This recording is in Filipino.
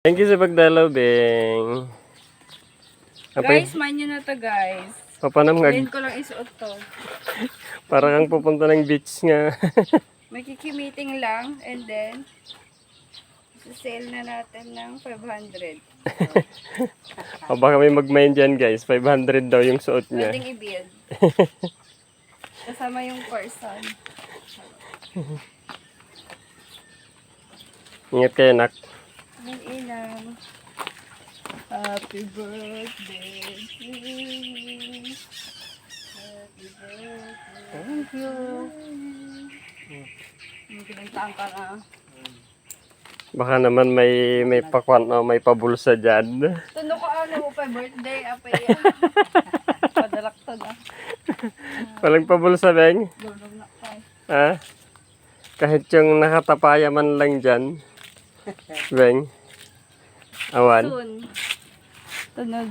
Thank you sa pagdalaw, Beng. Apay, Guys, man nyo na to guys. papanam nga, Ngayon ko lang isuot to. parang kang pupunta ng beach nga. May kikimiting lang and then sale na natin ng 500. o baka may mag-mind dyan, guys. 500 daw yung suot niya. Pwedeng i-build. Kasama yung person. Ingat kayo, nak. Ang inang. Happy birthday to you. Happy birthday. Thank you. Yung pinuntaan ka na. Baka naman may may pakwan o may pabulsa dyan. Tuno ko ano mo pa birthday. Apay yan. Padalak to na. Walang pabulsa, Beng. Lulong na pa. Ha? Kahit yung nakatapaya man lang dyan. Beng. Awan. Soon. Tunog.